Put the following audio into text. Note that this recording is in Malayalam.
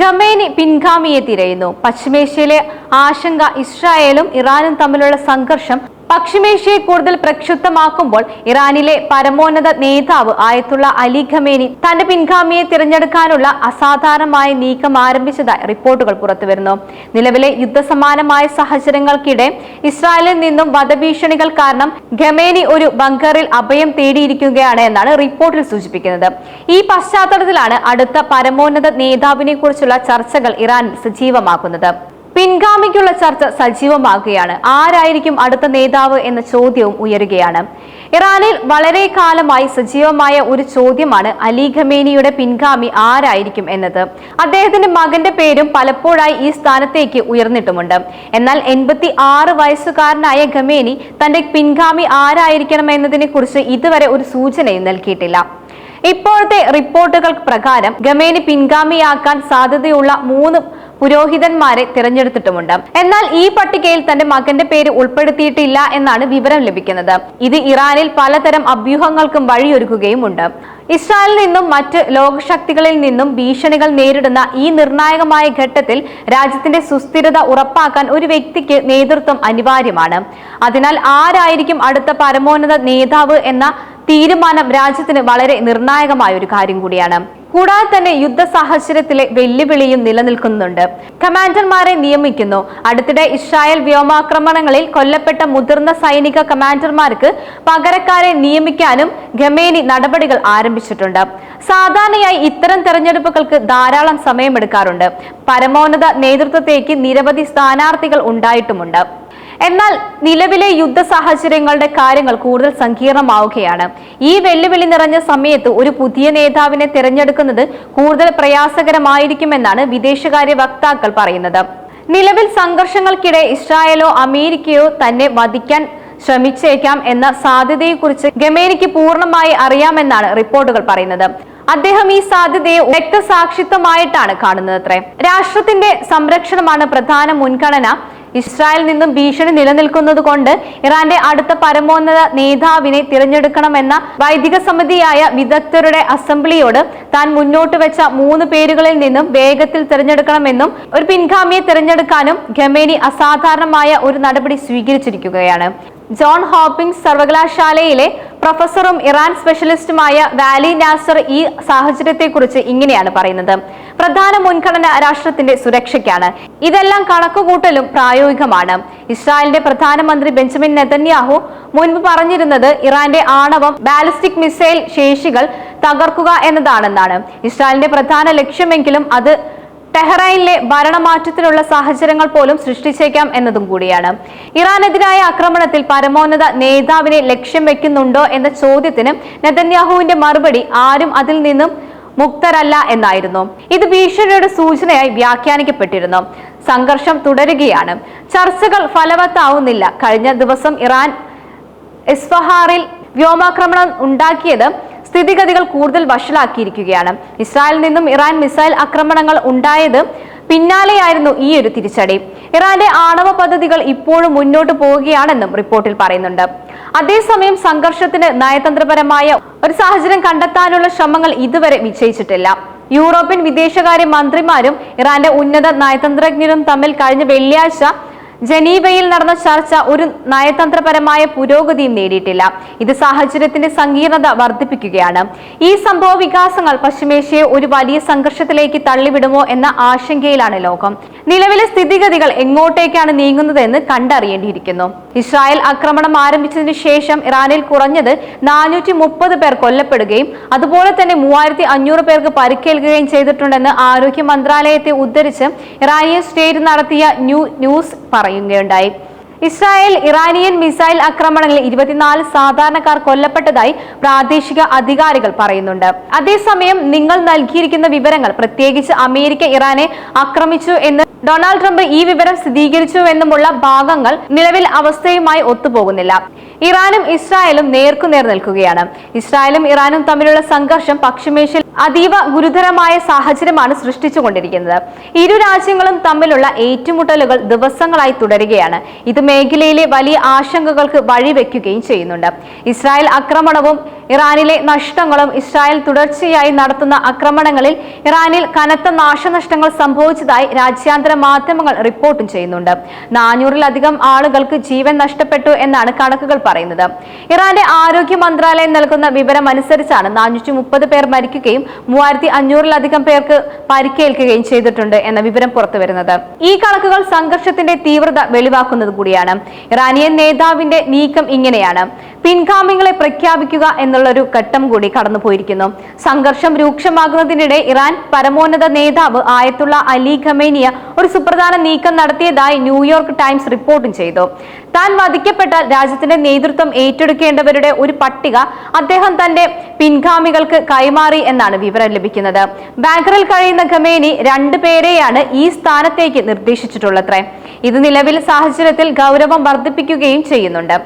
ഖമേനി പിൻഗാമിയെ തിരയുന്നു. പശ്ചിമേഷ്യയിലെ ആശങ്ക ഇസ്രായേലും ഇറാനും തമ്മിലുള്ള സംഘർഷം പശ്ചിമേഷ്യയെ കൂടുതൽ പ്രക്ഷുബ്ധമാക്കുമ്പോൾ ഇറാനിലെ പരമോന്നത നേതാവ് ആയത്തുള്ള അലി ഖമേനി തന്റെ പിൻഗാമിയെ തിരഞ്ഞെടുക്കാനുള്ള അസാധാരണമായ നീക്കം ആരംഭിച്ചതായി റിപ്പോർട്ടുകൾ പുറത്തുവരുന്നു. നിലവിലെ യുദ്ധസമാനമായ സാഹചര്യങ്ങൾക്കിടെ ഇസ്രായേലിൽ നിന്നും വധഭീഷണികൾ കാരണം ഖമേനി ഒരു ബങ്കറിൽ അഭയം തേടിയിരിക്കുകയാണ് എന്നാണ് റിപ്പോർട്ടിൽ സൂചിപ്പിക്കുന്നത്. ഈ പശ്ചാത്തലത്തിലാണ് അടുത്ത പരമോന്നത നേതാവിനെ കുറിച്ചുള്ള ചർച്ചകൾ ഇറാനിൽ സജീവമാക്കുന്നത്. പിൻഗാമിക്കുള്ള ചർച്ച സജീവമാകുകയാണ്. ആരായിരിക്കും അടുത്ത നേതാവ് എന്ന ചോദ്യവും ഉയരുകയാണ്. ഇറാനിൽ വളരെ കാലമായി സജീവമായ ഒരു ചോദ്യമാണ് അലി ഖമേനിയുടെ പിൻഗാമി ആരായിരിക്കും എന്നത്. അദ്ദേഹത്തിന്റെ മകന്റെ പേരും പലപ്പോഴായി ഈ സ്ഥാനത്തേക്ക് ഉയർന്നിട്ടുമുണ്ട്. എന്നാൽ എൺപത്തി ആറ് വയസ്സുകാരനായ ഖമേനി തന്റെ പിൻഗാമി ആരായിരിക്കണം എന്നതിനെ കുറിച്ച് ഇതുവരെ ഒരു സൂചനയും നൽകിയിട്ടില്ല. ഇപ്പോഴത്തെ റിപ്പോർട്ടുകൾ പ്രകാരം ഗമേനി പിൻഗാമിയാക്കാൻ സാധ്യതയുള്ള മൂന്ന് പുരോഹിതന്മാരെ തിരഞ്ഞെടുത്തിട്ടുമുണ്ട്. എന്നാൽ ഈ പട്ടികയിൽ തന്റെ മകന്റെ പേര് ഉൾപ്പെടുത്തിയിട്ടില്ല എന്നാണ് വിവരം ലഭിക്കുന്നത്. ഇത് ഇറാനിൽ പലതരം അഭ്യൂഹങ്ങൾക്കും വഴിയൊരുക്കുകയുമുണ്ട്. ഇസ്രായേലിൽ നിന്നും മറ്റ് ലോകശക്തികളിൽ നിന്നും ഭീഷണികൾ നേരിടുന്ന ഈ നിർണായകമായ ഘട്ടത്തിൽ രാജ്യത്തിന്റെ സുസ്ഥിരത ഉറപ്പാക്കാൻ ഒരു വ്യക്തിക്ക് നേതൃത്വം അനിവാര്യമാണ്. അതിനാൽ ആരായിരിക്കും അടുത്ത പരമോന്നത നേതാവ് എന്ന തീരുമാനം രാജ്യത്തിന് വളരെ നിർണായകമായ ഒരു കാര്യം കൂടിയാണ്. കൂടാതെ തന്നെ യുദ്ധ സാഹചര്യത്തിലെ വെല്ലുവിളിയും നിലനിൽക്കുന്നുണ്ട്. കമാൻഡർമാരെ നിയമിക്കുന്നു. അടുത്തിടെ ഇസ്രായേൽ വ്യോമാക്രമണങ്ങളിൽ കൊല്ലപ്പെട്ട മുതിർന്ന സൈനിക കമാൻഡർമാർക്ക് പകരക്കാരെ നിയമിക്കാനും ഖമേനി നടപടികൾ ആരംഭിച്ചിട്ടുണ്ട്. സാധാരണയായി ഇത്തരം തെരഞ്ഞെടുപ്പുകൾക്ക് ധാരാളം സമയമെടുക്കാറുണ്ട്. പരമോന്നത നേതൃത്വത്തേക്ക് നിരവധി സ്ഥാനാർത്ഥികൾ ഉണ്ടായിട്ടുമുണ്ട്. എന്നാൽ നിലവിലെ യുദ്ധ സാഹചര്യങ്ങളുടെ കാര്യങ്ങൾ കൂടുതൽ സങ്കീർണമാവുകയാണ്. ഈ വെല്ലുവിളി നിറഞ്ഞ സമയത്ത് ഒരു പുതിയ നേതാവിനെ തിരഞ്ഞെടുക്കുന്നത് കൂടുതൽ പ്രയാസകരമായിരിക്കുമെന്നാണ് വിദേശകാര്യ വക്താക്കൾ പറയുന്നത്. നിലവിൽ സംഘർഷങ്ങൾക്കിടെ ഇസ്രായേലോ അമേരിക്കയോ തന്നെ വധിക്കാൻ ശ്രമിച്ചേക്കാം എന്ന സാധ്യതയെക്കുറിച്ച് ഗമേനിക്ക് പൂർണമായി അറിയാമെന്നാണ് റിപ്പോർട്ടുകൾ പറയുന്നത്. അദ്ദേഹം ഈ സാധ്യതയെ രക്തസാക്ഷിത്വമായിട്ടാണ് കാണുന്നത് അത്രേ. രാഷ്ട്രത്തിന്റെ സംരക്ഷണമാണ് പ്രധാന മുൻഗണന. ഇസ്രായേലിൽ നിന്നും ഭീഷണി നിലനിൽക്കുന്നത് കൊണ്ട് ഇറാന്റെ അടുത്ത പരമോന്നത നേതാവിനെ തിരഞ്ഞെടുക്കണമെന്ന വൈദിക സമിതിയായ വിദഗ്ധരുടെ അസംബ്ലിയോട് താൻ മുന്നോട്ട് വെച്ച മൂന്ന് പേരുകളിൽ നിന്നും വേഗത്തിൽ തിരഞ്ഞെടുക്കണമെന്നും ഒരു പിൻഗാമിയെ തിരഞ്ഞെടുക്കാനും ഖമേനി അസാധാരണമായ ഒരു നടപടി സ്വീകരിച്ചിരിക്കുകയാണ്. ജോൺ ഹോപ്പിംഗ് സർവകലാശാലയിലെ പ്രൊഫസറും ഇറാൻ സ്പെഷ്യലിസ്റ്റുമായ വാലി നാസർ ഈ സാഹചര്യത്തെക്കുറിച്ച് ഇങ്ങനെയാണ് പറയുന്നത്. പ്രധാന മുൻഗണന രാഷ്ട്രത്തിന്റെ സുരക്ഷയ്ക്കാണ്. ഇതെല്ലാം കണക്കുകൂട്ടലും പ്രായോഗികമാണ്. ഇസ്രായേലിന്റെ പ്രധാനമന്ത്രി ബെഞ്ചമിൻ നെതന്യാഹു മുൻപ് പറഞ്ഞിരുന്നത് ഇറാന്റെ ആണവം ബാലിസ്റ്റിക് മിസൈൽ ശേഷികൾ തകർക്കുക എന്നതാണെന്നാണ്. ഇസ്രായേലിന്റെ പ്രധാന ലക്ഷ്യമെങ്കിലും അത് ടെഹ്റൈനിലെ ഭരണമാറ്റത്തിനുള്ള സാഹചര്യങ്ങൾ പോലും സൃഷ്ടിച്ചേക്കാം എന്നതും കൂടിയാണ്. ഇറാനെതിരായ ആക്രമണത്തിൽ പരമോന്നത നേതാവിനെ ലക്ഷ്യം വെക്കുന്നുണ്ടോ എന്ന ചോദ്യത്തിന് നെതന്യാഹുവിന്റെ മറുപടി ആരും അതിൽ നിന്നും മുക്തരല്ല എന്നായിരുന്നു. ഇത് ഭീഷണിയുടെ സൂചനയായി വ്യാഖ്യാനിക്കപ്പെട്ടിരുന്നു. സംഘർഷം തുടരുകയാണ്. ചർച്ചകൾ ഫലവത്താവുന്നില്ല. കഴിഞ്ഞ ദിവസം ഇറാൻ ഇസ്ഫഹാറിൽ വ്യോമാക്രമണം ഉണ്ടാക്കിയത് സ്ഥിതിഗതികൾ കൂടുതൽ വഷളാക്കിയിരിക്കുകയാണ്. ഇസ്രായേലിൽ നിന്നും ഇറാൻ മിസൈൽ ആക്രമണങ്ങൾ ഉണ്ടായത് പിന്നാലെയായിരുന്നു ഈ ഒരു തിരിച്ചടി. ഇറാന്റെ ആണവ പദ്ധതികൾ ഇപ്പോഴും മുന്നോട്ട് പോവുകയാണെന്നും റിപ്പോർട്ടിൽ പറയുന്നുണ്ട്. അതേസമയം സംഘർഷത്തിന് നയതന്ത്രപരമായ ഒരു സാഹചര്യം കണ്ടെത്താനുള്ള ശ്രമങ്ങൾ ഇതുവരെ വിജയിച്ചിട്ടില്ല യൂറോപ്യൻ വിദേശകാര്യ മന്ത്രിമാരും ഇറാന്റെ ഉന്നത നയതന്ത്രജ്ഞരും തമ്മിൽ കഴിഞ്ഞ വെള്ളിയാഴ്ച ജനീവയിൽ നടന്ന ചർച്ച ഒരു നയതന്ത്രപരമായ പുരോഗതിയും നേടിയിട്ടില്ല. ഇത് സാഹചര്യത്തിന്റെ സങ്കീർണത വർദ്ധിപ്പിക്കുകയാണ്. ഈ സംഭവ വികാസങ്ങൾ പശ്ചിമേഷ്യയെ ഒരു വലിയ സംഘർഷത്തിലേക്ക് തള്ളിവിടുമോ എന്ന ആശങ്കയിലാണ് ലോകം. നിലവിലെ സ്ഥിതിഗതികൾ എങ്ങോട്ടേക്കാണ് നീങ്ങുന്നതെന്ന് കണ്ടറിയേണ്ടിയിരിക്കുന്നു. ഇസ്രായേൽ ആക്രമണം ആരംഭിച്ചതിന് ശേഷം ഇറാനിൽ കുറഞ്ഞത് നാനൂറ്റി മുപ്പത് പേർ കൊല്ലപ്പെടുകയും അതുപോലെ തന്നെ മൂവായിരത്തി അഞ്ഞൂറ് പേർക്ക് പരിക്കേൽക്കുകയും ചെയ്തിട്ടുണ്ടെന്ന് ആരോഗ്യ മന്ത്രാലയത്തെ ഉദ്ധരിച്ച് ഇറാനിയൻ സ്റ്റേറ്റ് നടത്തിയ ന്യൂ ന്യൂസ് പറയുകയുണ്ടായി. ഇസ്രായേൽ ഇറാനിയൻ മിസൈൽ ആക്രമണങ്ങളിൽ ഇരുപത്തിനാല് സാധാരണക്കാർ കൊല്ലപ്പെട്ടതായി പ്രാദേശിക അധികാരികൾ പറയുന്നുണ്ട്. അതേസമയം നിങ്ങൾ നൽകിയിരിക്കുന്ന വിവരങ്ങൾ പ്രത്യേകിച്ച് അമേരിക്ക ഇറാനെ ആക്രമിച്ചു എന്ന് ഡൊണാൾഡ് ട്രംപ് ഈ വിവരം സ്ഥിരീകരിച്ചു എന്നുമുള്ള ഭാഗങ്ങൾ നിലവിൽ അവസ്ഥയുമായി ഒത്തുപോകുന്നില്ല. ഇറാനും ഇസ്രായേലും നേർക്കുനേർ നിൽക്കുകയാണ്. ഇസ്രായേലും ഇറാനും തമ്മിലുള്ള സംഘർഷം പശ്ചിമേഷ്യയിൽ അതീവ ഗുരുതരമായ സാഹചര്യമാണ് സൃഷ്ടിച്ചുകൊണ്ടിരിക്കുന്നത്. ഇരു രാജ്യങ്ങളും തമ്മിലുള്ള ഏറ്റുമുട്ടലുകൾ ദിവസങ്ങളായി തുടരുകയാണ്. ഇത് മേഖലയിലെ വലിയ ആശങ്കകൾക്ക് വഴിവെക്കുകയും ചെയ്യുന്നുണ്ട്. ഇസ്രായേൽ ആക്രമണവും ഇറാനിലെ നഷ്ടങ്ങളും ഇസ്രായേൽ തുടർച്ചയായി നടത്തുന്ന ആക്രമണങ്ങളിൽ ഇറാനിൽ കനത്ത നാശനഷ്ടങ്ങൾ സംഭവിച്ചതായി രാജ്യാന്തര മാധ്യമങ്ങൾ റിപ്പോർട്ടും ചെയ്യുന്നുണ്ട്. നാനൂറിലധികം ആളുകൾക്ക് ജീവൻ നഷ്ടപ്പെട്ടു എന്നാണ് കണക്കുകൾ പറയുന്നത്. ഇറാന്റെ ആരോഗ്യ മന്ത്രാലയം നൽകുന്ന വിവരം അനുസരിച്ചാണ് നാനൂറ്റി മുപ്പത് പേർ മരിക്കുകയും മൂവായിരത്തി അഞ്ഞൂറിലധികം പേർക്ക് പരിക്കേൽക്കുകയും ചെയ്തിട്ടുണ്ട് എന്ന വിവരം പുറത്തുവരുന്നത്. ഈ കണക്കുകൾ സംഘർഷത്തിന്റെ തീവ്രത വെളിവാക്കുന്നത് കൂടിയാണ്. ഇറാനിയൻ നേതാവിന്റെ നീക്കം ഇങ്ങനെയാണ്. പിൻഗാമികളെ പ്രഖ്യാപിക്കുക എന്നുള്ളൊരു ഘട്ടം കൂടി കടന്നു പോയിരിക്കുന്നു സംഘർഷം രൂക്ഷമാകുന്നതിനിടെ ഇറാൻ പരമോന്നത നേതാവ് ആയത്തുള്ള അലി ഖമേനിയ ഒരു സുപ്രധാന നീക്കം നടത്തിയതായി ന്യൂയോർക്ക് ടൈംസ് റിപ്പോർട്ടും ചെയ്തു. താൻ വധിക്കപ്പെട്ടാൽ രാജ്യത്തിന്റെ നേതൃത്വം ഏറ്റെടുക്കേണ്ടവരുടെ ഒരു പട്ടിക അദ്ദേഹം തന്റെ പിൻഗാമികൾക്ക് കൈമാറി എന്നാണ് വിവരം ലഭിക്കുന്നത്. ബാങ്കറിൽ കഴിയുന്ന ഖമേനി രണ്ടു പേരെയാണ് ഈ സ്ഥാനത്തേക്ക് നിർദ്ദേശിച്ചിട്ടുള്ളത്രേ. ഇത് നിലവിൽ സാഹചര്യത്തിൽ ഗൗരവം വർദ്ധിപ്പിക്കുകയും ചെയ്യുന്നുണ്ട്.